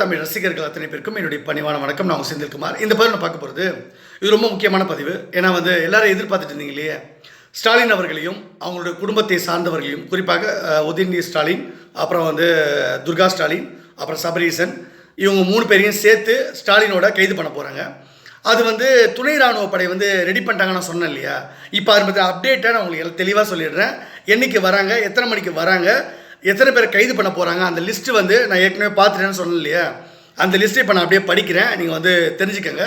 Tamil ரசிகர்கள் அத்தனை பேருக்கும் என்னுடைய பணிவான வணக்கம். நான் உங்க செந்தில்குமார். இந்த பதிவு நான் பார்க்க போகிறது இது ரொம்ப முக்கியமான பதிவு. ஏன்னா வந்து எல்லாரும் எதிர்பார்த்துட்டு இருந்தீங்க இல்லையே? ஸ்டாலின் அவர்களையும் அவங்களுடைய குடும்பத்தை சார்ந்தவர்களையும் குறிப்பாக உதயநிதி ஸ்டாலின் அப்புறம் வந்து துர்கா ஸ்டாலின் அப்புறம் சபரீசன் இவங்க மூணு பேரையும் சேர்த்து ஸ்டாலினோட கைது பண்ண போகிறாங்க அது வந்து துணை ராணுவ படை வந்து ரெடி பண்ணிட்டாங்கன்னு நான் சொன்னேன் இல்லையா? இப்போ அதை பற்றி அப்டேட்டாக நான் உங்களுக்கு எல்லாம் தெளிவாக சொல்லிடுறேன். என்றைக்கு வராங்க எத்தனை மணிக்கு வராங்க எத்தனை பேர் கைது பண்ண போகிறாங்க அந்த லிஸ்ட்டு வந்து நான் ஏற்கனவே பார்த்துட்டேன்னு சொன்னேன் இல்லையா அந்த லிஸ்ட்டை இப்போ நான் அப்படியே படிக்கிறேன். நீங்கள் வந்து தெரிஞ்சுக்கோங்க.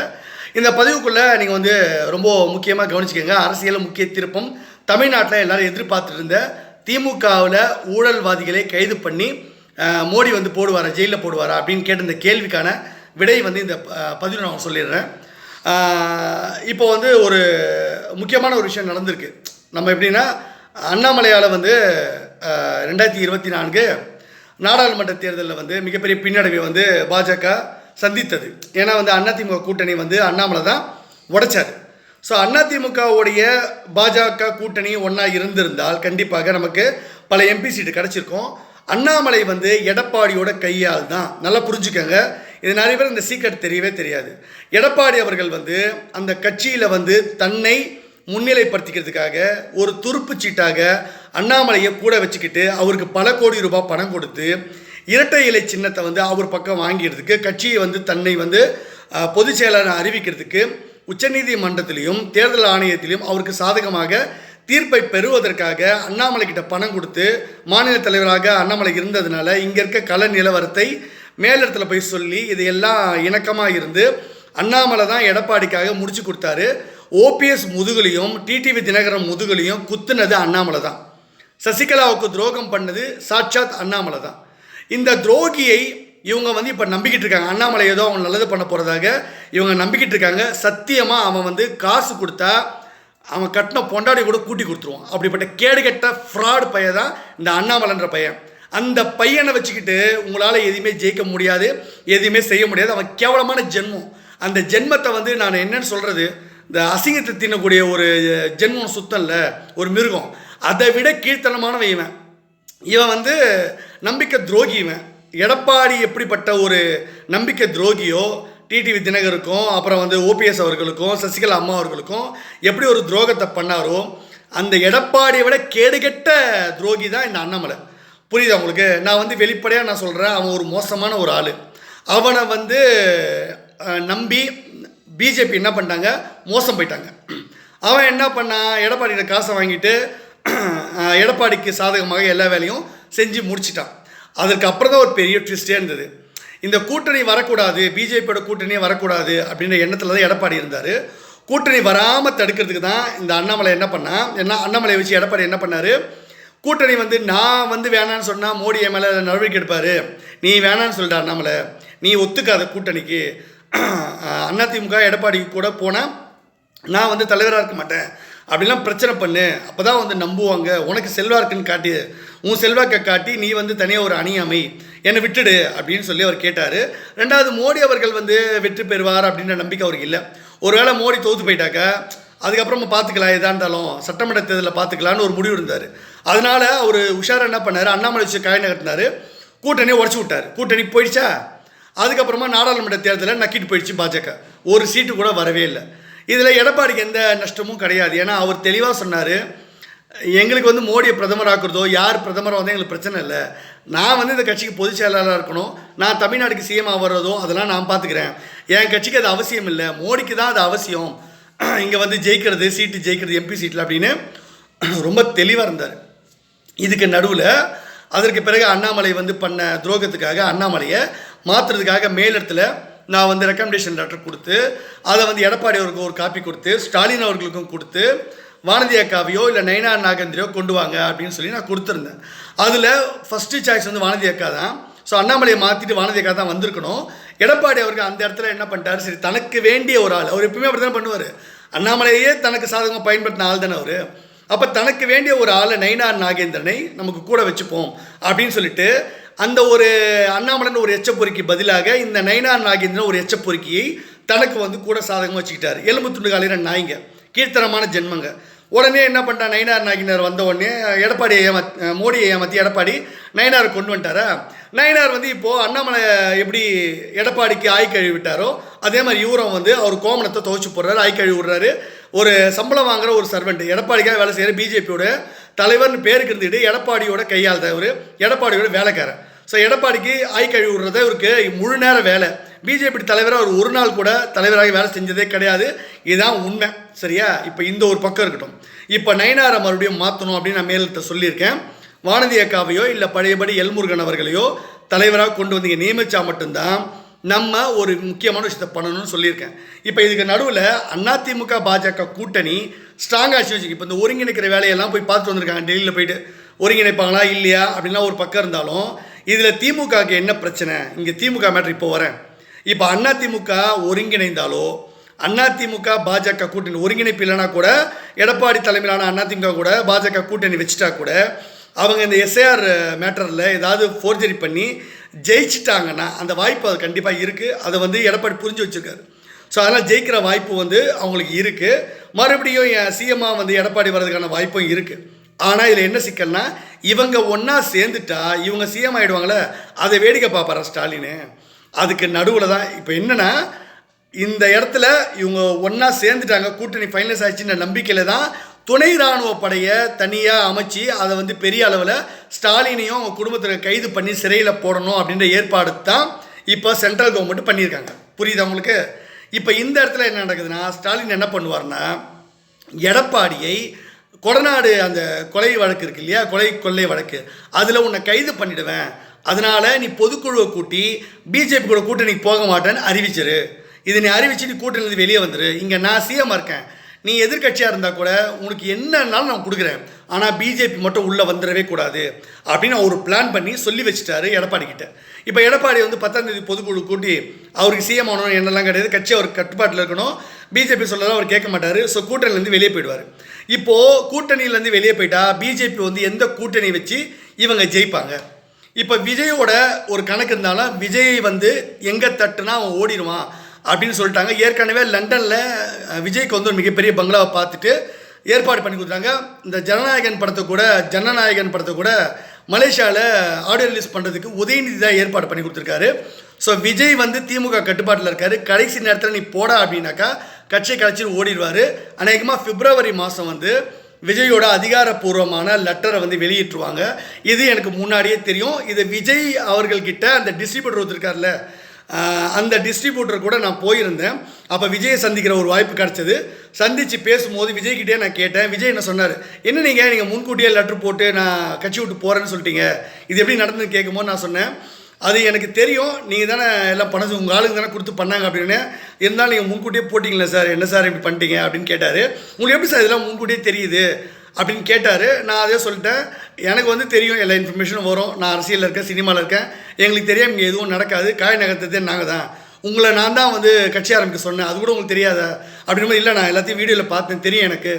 இந்த பதிவுக்குள்ளே நீங்கள் வந்து ரொம்ப முக்கியமாக கவனிச்சிக்கோங்க. அரசியல் முக்கிய திருப்பம். தமிழ்நாட்டில் எல்லோரும் எதிர்பார்த்துட்டு இருந்த திமுகவில் ஊழல்வாதிகளை கைது பண்ணி மோடி வந்து போடுவாரா ஜெயிலில் போடுவாரா அப்படின்னு கேட்ட இந்த கேள்விக்கான விடை வந்து இந்த அஹ், பதிவில் நான் சொல்லிடுறேன். இப்போ வந்து ஒரு முக்கியமான ஒரு விஷயம் நடந்திருக்கு. நம்ம எப்படின்னா அண்ணாமலையால் வந்து ரெண்டாயிரத்தி இருபத்தி நான்கு நாடாளுமன்ற தேர்தலில் வந்து மிகப்பெரிய பின்னடைவை வந்து பாஜக சந்தித்தது. ஏன்னா வந்து அதிமுக கூட்டணி வந்து அண்ணாமலை தான் உடைச்சார். ஸோ அதிமுகவுடைய பாஜக கூட்டணி ஒன்றா இருந்திருந்தால் கண்டிப்பாக நமக்கு பல எம்பி சீட்டு கிடச்சிருக்கும். அண்ணாமலை வந்து எடப்பாடியோட கையால் தான் நல்லா புரிஞ்சுக்கோங்க இது நிறைய பேர் இந்த சீக்கிரம் தெரியவே தெரியாது. எடப்பாடி அவர்கள் வந்து அந்த கட்சியில் வந்து தன்னை முன்னிலைப்படுத்திக்கிறதுக்காக ஒரு துருப்பு சீட்டாக அண்ணாமலையை கூட வச்சுக்கிட்டு அவருக்கு பல கோடி ரூபாய் பணம் கொடுத்து இரட்டை இலை சின்னத்தை வந்து அவர் பக்கம் வாங்கிறதுக்கு கட்சியை வந்து தன்னை வந்து பொதுச் செயலாளர் அறிவிக்கிறதுக்கு உச்சநீதிமன்றத்திலையும் தேர்தல் ஆணையத்திலையும் அவருக்கு சாதகமாக தீர்ப்பை பெறுவதற்காக அண்ணாமலை கிட்ட பணம் கொடுத்து மாநில தலைவராக அண்ணாமலை இருந்ததுனால இங்கே இருக்க கள நிலவரத்தை மேலிடத்தில் போய் சொல்லி இதையெல்லாம் இணக்கமாக இருந்து அண்ணாமலை தான் எடப்பாடிக்காக முடிச்சு கொடுத்தாரு. ஓபிஎஸ் முதுகுலையும் டிடிவி தினகரன் முதுகுலையும் குத்துனது அண்ணாமலை தான் சசிகலாவுக்கு துரோகம் பண்ணது சாட்சாத் அண்ணாமலை தான் இந்த துரோகியை இவங்க வந்து இப்போ நம்பிக்கிட்டு இருக்காங்க. அண்ணாமலை ஏதோ அவங்க நல்லது பண்ண போகிறதாக இவங்க நம்பிக்கிட்டு இருக்காங்க. சத்தியமாக அவன் வந்து காசு கொடுத்தா அவன் கட்டின பொண்டாடி கூட கூட்டி கொடுத்துருவான். அப்படிப்பட்ட கேடுகெட்ட ஃப்ராடு பையன் தான் இந்த அண்ணாமலைன்ற பையன். அந்த பையனை வச்சுக்கிட்டு உங்களால் எதுவுமே ஜெயிக்க முடியாது எதுவுமே செய்ய முடியாது. அவன் கேவலமான ஜென்மம். அந்த ஜென்மத்தை வந்து நான் என்னன்னு சொல்கிறது இந்த அசிங்கத்தை தின்னக்கூடிய ஒரு ஜென்மம் சுத்தல்ல ஒரு மிருகம். அதை விட கீழ்த்தனமானவன் இவன். இவன் வந்து நம்பிக்கை துரோகி இவன். எடப்பாடி எப்படிப்பட்ட ஒரு நம்பிக்கை துரோகியோ டிடிவி தினகருக்கும் அப்புறம் வந்து ஓபிஎஸ் அவர்களுக்கும் சசிகலா அம்மா அவர்களுக்கும் எப்படி ஒரு துரோகத்தை பண்ணாரோ அந்த எடப்பாடியை விட கேடுகெட்ட துரோகி தான் இந்த அண்ணாமலை. புரியுது அவங்களுக்கு நான் வந்து வெளிப்படையாக நான் சொல்கிறேன் அவன் ஒரு மோசமான ஒரு ஆள். அவனை வந்து நம்பி பிஜேபி என்ன பண்ணிட்டாங்க? மோசம் போயிட்டாங்க. அவன் என்ன பண்ணான் எடப்பாடியில் காசை வாங்கிட்டு எடப்பாடிக்கு சாதகமாக எல்லா வேலையும் செஞ்சு முடிச்சிட்டான். அதற்கு அப்புறம் தான் ஒரு பெரிய ட்விஸ்டே இருந்தது. இந்த கூட்டணி வரக்கூடாது பிஜேபியோட கூட்டணியே வரக்கூடாது அப்படின்ற எண்ணத்தில் தான் எடப்பாடி இருந்தார். கூட்டணி வராமல் தடுக்கிறதுக்கு தான் இந்த அண்ணாமலை என்ன பண்ணான் என்ன அண்ணாமலை வச்சு எடப்பாடி என்ன பண்ணார்? கூட்டணி வந்து நான் வந்து வேணான்னு சொன்னால் மோடி என் மேலே நடவடிக்கை எடுப்பார். நீ வேணான்னு சொல்லிட்ட அண்ணாமலை. நீ ஒத்துக்காத கூட்டணிக்கு. அதிமுக எடப்பாடி கூட போனால் நான் வந்து தலைவராக இருக்க மாட்டேன். அப்படிலாம் பிரச்சனை பண்ணு. அப்போ தான் வந்து நம்புவாங்க. உனக்கு செல்வா இருக்குன்னு காட்டி உன் செல்வாக்கை காட்டி நீ வந்து தனியாக ஒரு அணியாமை. என்னை விட்டுடு அப்படின்னு சொல்லி அவர் கேட்டார். ரெண்டாவது மோடி அவர்கள் வந்து வெற்றி பெறுவார் அப்படின்ற நம்பிக்கை அவருக்கு இல்லை. ஒருவேளை மோடி தோத்து போயிட்டாக்கா அதுக்கப்புறமா பார்த்துக்கலாம் எதா இருந்தாலும் சட்டமன்ற தேர்தலில் பார்த்துக்கலான்னு ஒரு முடிவு இருந்தார். அதனால அவர் உஷாராக என்ன பண்ணார்? அண்ணாமலை வச்சு காய் நகர்த்தினார். கூட்டணி உடச்சி விட்டார். கூட்டணி போயிடுச்சா? அதுக்கப்புறமா நாடாளுமன்ற தேர்தலில் நக்கிட்டு போயிடுச்சு பாஜக. ஒரு சீட்டு கூட வரவே இல்லை. இதில் எடப்பாடிக்கு எந்த நஷ்டமும் கிடையாது. ஏன்னா அவர் தெளிவாக சொன்னார் எங்களுக்கு வந்து மோடியை பிரதமர் ஆக்குறதோ யார் பிரதமராக வந்தால் எங்களுக்கு பிரச்சனை இல்லை. நான் வந்து இந்த கட்சிக்கு பொதுச் செயலாளராக இருக்கணும். நான் தமிழ்நாடுக்கு சிஎம் ஆகிறதோ அதெல்லாம் நான் பார்த்துக்கிறேன் என் கட்சிக்கு அது அவசியம் இல்லை. மோடிக்கு தான் அது அவசியம். இங்கே வந்து ஜெயிக்கிறது சீட்டு ஜெயிக்கிறது எம்பி சீட்டில் அப்படின்னு ரொம்ப தெளிவாக இருந்தார். இதுக்கு நடுவில் அதற்கு பிறகு அண்ணாமலை வந்து பண்ண துரோகத்துக்காக அண்ணாமலையை மாற்றுறதுக்காக மேலிடத்தில் நான் வந்து ரெக்கமெண்டேஷன் லெட்டர் கொடுத்து அதை வந்து எடப்பாடி அவருக்கு ஒரு காப்பி கொடுத்து ஸ்டாலின் அவர்களுக்கும் கொடுத்து வானதி அக்காவையோ இல்லை நயனா நாகேந்திரையோ கொண்டு வாங்க அப்படின்னு சொல்லி நான் கொடுத்துருந்தேன். அதில் ஃபஸ்ட்டு சாய்ஸ் வந்து வானதி அக்கா தான். ஸோ அண்ணாமலையை மாற்றிட்டு வானதி அக்கா தான் வந்திருக்கணும். எடப்பாடி அவருக்கு அந்த இடத்துல என்ன பண்ணிட்டாரு? சரி தனக்கு வேண்டிய ஒரு ஆள். அவர் எப்பவுமே அப்படி தானே பண்ணுவார். அண்ணாமலையே தனக்கு சாதகமாக பயன்படுத்தின ஆள் தானே அவர். அப்போ தனக்கு வேண்டிய ஒரு ஆளை நயனார் நாகேந்திரனை நமக்கு கூட வச்சுப்போம் அப்படின்னு சொல்லிட்டு அந்த ஒரு அண்ணாமலன் ஒரு எச்சப்பொறிக்கு பதிலாக இந்த நயினார் நாகேந்திரன் ஒரு எச்சப்பொறிக்கியை தனக்கு வந்து கூட சாதகமாக வச்சுக்கிட்டார். எலும்பு துண்டு காலையில் நாய்ங்க. கீர்த்தனமான ஜென்மங்க. உடனே என்ன பண்ணிட்டான் நயினார் நாகினார் வந்த உடனே எடப்பாடியை ஏமாத் மோடியை ஏமாற்றி எடப்பாடி நயனார் கொண்டு வந்துட்டாரா? நயினார் வந்து இப்போது அண்ணாமலை எப்படி எடப்பாடிக்கு ஆய் கழுவி விட்டாரோ அதே மாதிரி இவரும் வந்து அவர் கோமணத்தை துவச்சி போடுறாரு ஆய் கழுவி விடுறாரு. ஒரு சம்பளம் வாங்குற ஒரு சர்வெண்ட் எடப்பாடிக்காக வேலை செய்கிற பிஜேபியோட தலைவர்னு பேருக்கு இருந்துட்டு எடப்பாடியோட கையால் தான் இவர் எடப்பாடியோட வேலைக்காரன் ஸோ எடப்பாடிக்கு ஆய் கழுவி விடுறத இவருக்கு முழு நேர வேலை. பிஜேபி தலைவராக அவர் ஒரு நாள் கூட தலைவராக வேலை செஞ்சதே கிடையாது. இதுதான் உண்மை. சரியா? இப்போ இந்த ஒரு பக்கம் இருக்கட்டும். இப்போ நயனாரை மறுபடியும் மாற்றணும் அப்படின்னு நான் மேலத்தை சொல்லியிருக்கேன். வானதி அக்காவையோ இல்லை பழையபடி எல்முருகன் அவர்களையோ தலைவராக கொண்டு வந்து இங்கே நியமித்தா மட்டும்தான் நம்ம ஒரு முக்கியமான விஷயத்தை பண்ணணும்னு சொல்லியிருக்கேன். இப்போ இதுக்கு நடுவில் அதிமுக பாஜக கூட்டணி ஸ்ட்ராங்காக ஆச்சு இப்போ இந்த ஒருங்கிணைக்கிற வேலையெல்லாம் போய் பார்த்துட்டு வந்திருக்காங்க. டெல்லியில் போயிட்டு ஒருங்கிணைப்பாங்களா இல்லையா? அப்படின்லாம் ஒரு பக்கம் இருந்தாலும் இதில் திமுகவுக்கு என்ன பிரச்சனை? இங்கே திமுக மேட்ரு இப்போ வரேன். இப்போ அதிமுக ஒருங்கிணைந்தாலோ அதிமுக பாஜக கூட்டணி ஒருங்கிணைப்பு இல்லைனா கூட எடப்பாடி தலைமையிலான அதிமுக கூட பாஜக கூட்டணி வச்சுட்டா கூட அவங்க இந்த எஸ்ஏஆர் மேட்டரில் ஏதாவது ஃபோர்ஜரி பண்ணி ஜெயிச்சிட்டாங்கன்னா அந்த வாய்ப்பு அது கண்டிப்பாக இருக்குது அதை வந்து எடப்பாடி புரிஞ்சு வச்சுருக்காரு. ஸோ அதனால் ஜெயிக்கிற வாய்ப்பு வந்து அவங்களுக்கு இருக்குது மறுபடியும் என் சிஎம்மாக வந்து எடப்பாடி வர்றதுக்கான வாய்ப்பும் இருக்குது ஆனால் இதில் என்ன சிக்கல்னா இவங்க ஒன்றா சேர்ந்துட்டா இவங்க சிஎம் ஆகிடுவாங்களே அதை வேடிக்கை பார்ப்பாரா ஸ்டாலினு? அதுக்கு நடுவில் தான் இப்போ என்னென்னா இந்த இடத்துல இவங்க ஒன்றா சேர்ந்துட்டாங்க கூட்டணி ஃபைனலைஸ் ஆச்சுன்ற நம்பிக்கையில் தான் துணை இராணுவ படையை தனியாக அமைச்சு அதை வந்து பெரிய அளவில் ஸ்டாலினையும் அவங்க குடும்பத்தில் கைது பண்ணி சிறையில் போடணும் அப்படின்ற ஏற்பாடு தான் இப்போ சென்ட்ரல் கவர்மெண்ட் பண்ணியிருக்காங்க. புரியுதா உங்களுக்கு? இப்போ இந்த இடத்துல என்ன நடக்குதுன்னா ஸ்டாலின் என்ன பண்ணுவார்னா எடப்பாடியை கொடநாடு அந்த கொலை வழக்கு இருக்கு இல்லையா கொலை கொள்ளை வழக்கு அதில் உன்னை கைது பண்ணிடுவேன். அதனால் நீ பொதுக்குழுவை கூட்டி பிஜேபி கூட கூட்டணிக்கு போக மாட்டேன்னு அறிவிச்சிரு. இது நீ அறிவிச்சு நீ கூட்டணிலேருந்து வெளியே வந்துரு. இங்கே நான் சிஎம் இருக்கேன். நீ எதிர்கட்சியாக இருந்தால் கூட உனக்கு என்னன்னாலும் நான் கொடுக்குறேன். ஆனால் பிஜேபி மட்டும் உள்ளே வந்துடவே கூடாது. அப்படின்னு அவர் பிளான் பண்ணி சொல்லி வச்சுட்டாரு எடப்பாடி கிட்ட. இப்போ எடப்பாடி வந்து பத்தாம் தேதி பொதுக்குழு கூட்டி அவருக்கு சிஎம் ஆகணும் என்னெல்லாம் கிடையாது. கட்சி அவர் கட்டுப்பாட்டில் இருக்கணும். பிஜேபி சொல்லலாம் அவர் கேட்க மாட்டார். ஸோ கூட்டணிலேருந்து வெளியே போயிடுவார். இப்போது கூட்டணியிலேருந்து வெளியே போயிட்டா பிஜேபி வந்து எந்த கூட்டணி வச்சு இவங்க ஜெயிப்பாங்க? இப்போ விஜயோட ஒரு கணக்கு இருந்தாலும் விஜய் வந்து எங்கே தட்டுனா அவன் ஓடிடுவான். அப்படின்னு சொல்லிட்டாங்க. ஏற்கனவே லண்டனில் விஜய்க்கு வந்து ஒரு மிகப்பெரிய பங்களாவை பார்த்துட்டு ஏற்பாடு பண்ணி கொடுத்தாங்க இந்த ஜனநாயகன் படத்தை கூட ஜனநாயகன் படத்தை கூட மலேசியாவில் ஆடியோ ரிலீஸ் பண்ணுறதுக்கு உதயநிதி தான் ஏற்பாடு பண்ணி கொடுத்துருக்காரு. ஸோ விஜய் வந்து திமுக கட்டுப்பாட்டில் இருக்காரு. கடைசி நேரத்தில் நீ போடா அப்படின்னாக்கா கட்சியை கழிச்சு ஓடிடுவார். அநேகமாக பிப்ரவரி மாதம் வந்து விஜயோட அதிகாரப்பூர்வமான லெட்டரை வந்து வெளியிட்டுருவாங்க. இது எனக்கு முன்னாடியே தெரியும். இது விஜய் அவர்கள்கிட்ட அந்த டிஸ்ட்ரிபியூட்டர் ஒருத்தருக்கார்ல அந்த டிஸ்ட்ரிபியூட்டர் கூட நான் போயிருந்தேன். அப்போ விஜயை சந்திக்கிற ஒரு வாய்ப்பு கிடச்சிது. சந்தித்து பேசும்போது விஜய்கிட்டே நான் கேட்டேன். விஜய் என்ன சொன்னார்? என்ன நீங்கள் நீங்கள் முன்கூட்டியே லெட்ரு போட்டு நான் கட்சி விட்டு போகிறேன்னு சொல்லிட்டீங்க. இது எப்படி நடந்துன்னு கேட்கும்போது நான் சொன்னேன். அது எனக்கு தெரியும். நீங்கள் தானே எல்லாம் பணம் உங்கள் ஆளுங்க தானே கொடுத்து பண்ணாங்க அப்படின்னு. இருந்தாலும் நீங்கள் முன்கூட்டியே போட்டிங்களே சார். என்ன சார் இப்படி பண்ணிட்டீங்க? அப்படின்னு கேட்டார். உங்களுக்கு எப்படி சார் இதெல்லாம் முன்கூட்டியே தெரியுது? அப்படின்னு கேட்டார். நான் அதே சொல்லிட்டேன். எனக்கு வந்து தெரியும் எல்லா இன்ஃபர்மேஷனும் வரும். நான் அரசியலில் இருக்கேன் சினிமாவில் இருக்கேன். எங்களுக்கு தெரியாம இங்கே எதுவும் நடக்காது. காய் நகர்த்ததே நாங்கள் தான். உங்களை நான் தான் வந்து கட்சி ஆரம்பிக்க சொன்னேன். அது கூட உங்களுக்கு தெரியாதா. அப்படின்னும் போது இல்லை நான் எல்லாத்தையும் வீடியோவில் பார்த்தேன். தெரியும் எனக்கு.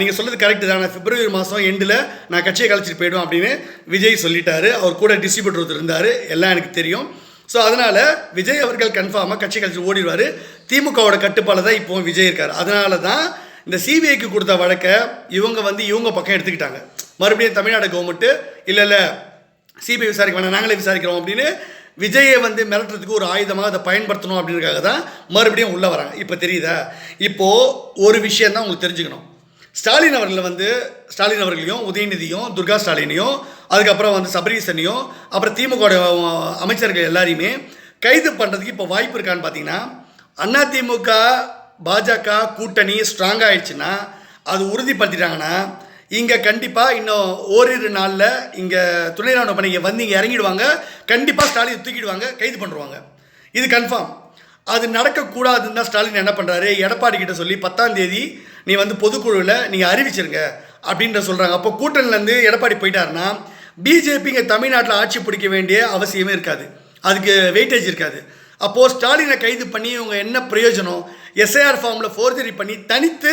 நீங்கள் சொல்கிறது கரெக்டு தான். நான் பிப்ரவரி மாதம் எண்டில் நான் கட்சியை கழிச்சிட்டு போயிடுவேன் அப்படின்னு விஜய் சொல்லிட்டாரு. அவர் கூட டிஸ்ட்ரிபியூட்டர் ஒருத்தர் இருந்தார். எல்லாம் எனக்கு தெரியும். ஸோ அதனால் விஜய் அவர்கள் கன்ஃபார்மாக கட்சி கழிச்சு ஓடிடுவார். திமுகவோட கட்டுப்பாடில் தான் இப்போ விஜய் இருக்கார். அதனால தான் இந்த சிபிஐக்கு கொடுத்த வழக்கை இவங்க வந்து இவங்க பக்கம் எடுத்துக்கிட்டாங்க. மறுபடியும் தமிழ்நாடு கவர்மெண்ட்டு இல்லை இல்லை சிபிஐ விசாரிக்க வேணாம் நாங்களே விசாரிக்கிறோம் அப்படின்னு விஜயை வந்து மிரட்டுறதுக்கு ஒரு ஆயுதமாக அதை பயன்படுத்தணும் அப்படின்றதுக்காக தான் மறுபடியும் உள்ளே வராங்க. இப்போ தெரியுதா? இப்போது ஒரு விஷயம் தான் உங்களுக்கு தெரிஞ்சுக்கணும். ஸ்டாலின் அவர்களை வந்து ஸ்டாலின் அவர்களையும் உதயநிதியும் துர்கா ஸ்டாலினையும் அதுக்கப்புறம் வந்து சபரீசனையும் அப்புறம் திமுக அமைச்சர்கள் எல்லாரையுமே கைது பண்ணுறதுக்கு இப்போ வாய்ப்பு இருக்கான்னு பார்த்தீங்கன்னா அதிமுக பாஜக கூட்டணி ஸ்ட்ராங் ஆயிடுச்சுன்னா அது உறுதிப்படுத்திட்டாங்கன்னா இங்கே கண்டிப்பாக இன்னும் ஓரிரு நாளில் இங்கே துணை ராணுவ பணிக்கு வந்து இங்கே இறங்கிடுவாங்க. கண்டிப்பாக ஸ்டாலின் தூக்கிடுவாங்க கைது பண்ணுவாங்க இது கன்ஃபார்ம் அது நடக்கக்கூடாதுன்னு தான் ஸ்டாலின் என்ன பண்ணுறாரு எடப்பாடி கிட்ட சொல்லி பத்தாம் தேதி நீ வந்து பொதுக்குழுவில் நீங்கள் அறிவிச்சிருங்க அப்படின்ற சொல்கிறாங்க அப்போ கூட்டணிலேருந்து எடப்பாடி போயிட்டாருன்னா பிஜேபி இங்கே தமிழ்நாட்டில் ஆட்சி பிடிக்க வேண்டிய அவசியமே இருக்காது. அதுக்கு வெயிட்டேஜ் இருக்காது. அப்போது ஸ்டாலினை கைது பண்ணி இவங்க என்ன பிரயோஜனம்? எஸ்ஐஆர் ஃபார்மில் ஃபோர்ஜரி பண்ணி தனித்து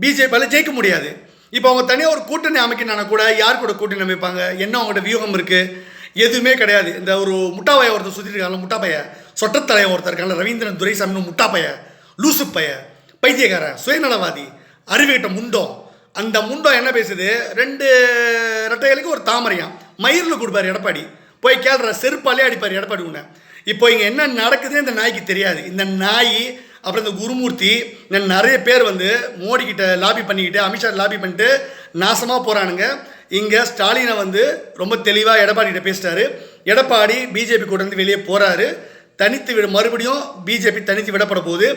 பிஜேபியால் ஜெயிக்க முடியாது. இப்போ அவங்க தனியாக ஒரு கூட்டணி அமைக்கணும்னா கூட யார் கூட கூட்டணி அமைப்பாங்க? என்ன அவங்கள்ட்ட வியூகம் இருக்குது எதுவுமே கிடையாது. இந்த ஒரு முட்டாப்பைய ஒருத்தர் சுற்றிட்டு இருக்காங்க முட்டாப்பைய. சொட்டத்தலைய ஒருத்தர் இருக்காங்க ரவீந்திரன் துரைசாமி முட்டாப்பைய. லூசு பைய. பைத்தியக்காரன் சுயநலவாதி. அறிவுகிட்ட முண்டம் அந்த முண்டம் என்ன பேசுது? ரெண்டு ரெட்டைகளுக்கு ஒரு தாமரையாம். மயிரில் கொடுப்பார் எடப்பாடி. போய் கேள்ற செருப்பாலே அடிப்பார் எடப்பாடி உன்னை. இப்போ இங்கே என்ன நடக்குதுன்னு இந்த நாய்க்கு தெரியாது. இந்த நாய் அப்புறம் இந்த குருமூர்த்தி நிறைய பேர் வந்து மோடி லாபி பண்ணிக்கிட்டு அமித்ஷா லாபி பண்ணிட்டு நாசமாக போகிறானுங்க இங்கே ஸ்டாலினை வந்து ரொம்ப தெளிவாக எடப்பாடிகிட்ட பேசிட்டாரு. எடப்பாடி பிஜேபி கூட இருந்து வெளியே போகிறாரு தனித்து விட மறுபடியும் பிஜேபி தனித்து விடப்பட போகுது.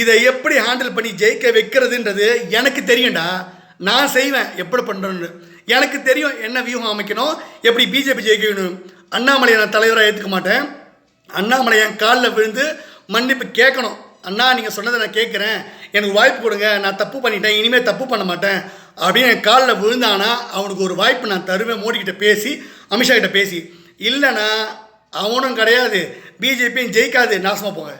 இதை எப்படி ஹேண்டில் பண்ணி ஜெயிக்க வைக்கிறதுன்றது எனக்கு தெரியும்டா. நான் செய்வேன் எப்படி பண்ணுறேன்னு எனக்கு தெரியும் என்ன வியூகம் அமைக்கணும் எப்படி பிஜேபி ஜெயிக்கணும். அண்ணாமலையை நான் தலைவராக ஏற்றுக்க மாட்டேன். அண்ணாமலை என் காலில் விழுந்து மன்னிப்பு கேட்கணும். அண்ணா நீங்கள் சொன்னதை நான் கேட்குறேன். எனக்கு வாய்ப்பு கொடுங்க. நான் தப்பு பண்ணிட்டேன். இனிமேல் தப்பு பண்ண மாட்டேன். அப்படின்னு என் காலில் விழுந்தானா அவனுக்கு ஒரு வாய்ப்பு நான் தருவேன். மோடிக்கிட்ட பேசி அமித்ஷா கிட்ட பேசி. இல்லைன்னா அவனும் கிடையாது. பிஜேபியும் ஜெயிக்காது. நாசமாக போங்க.